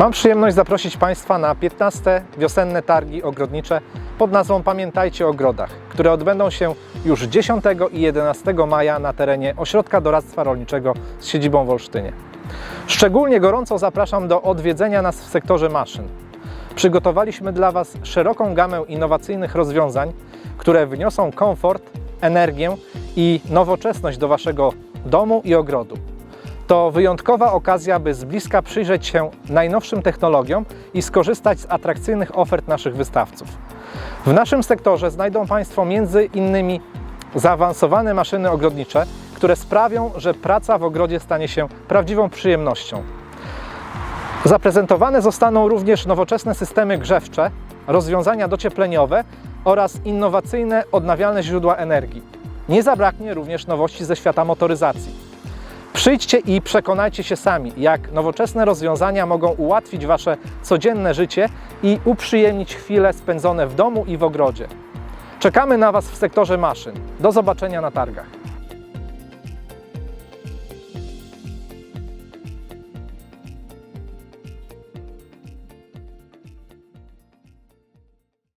Mam przyjemność zaprosić Państwa na 15 wiosenne targi ogrodnicze pod nazwą Pamiętajcie o ogrodach, które odbędą się już 10 i 11 maja na terenie Ośrodka Doradztwa Rolniczego z siedzibą w Olsztynie. Szczególnie gorąco zapraszam do odwiedzenia nas w sektorze maszyn. Przygotowaliśmy dla Was szeroką gamę innowacyjnych rozwiązań, które wniosą komfort, energię i nowoczesność do Waszego domu i ogrodu. To wyjątkowa okazja, by z bliska przyjrzeć się najnowszym technologiom i skorzystać z atrakcyjnych ofert naszych wystawców. W naszym sektorze znajdą Państwo między innymi zaawansowane maszyny ogrodnicze, które sprawią, że praca w ogrodzie stanie się prawdziwą przyjemnością. Zaprezentowane zostaną również nowoczesne systemy grzewcze, rozwiązania dociepleniowe oraz innowacyjne odnawialne źródła energii. Nie zabraknie również nowości ze świata motoryzacji. Przyjdźcie i przekonajcie się sami, jak nowoczesne rozwiązania mogą ułatwić Wasze codzienne życie i uprzyjemnić chwile spędzone w domu i w ogrodzie. Czekamy na Was w sektorze maszyn. Do zobaczenia na targach.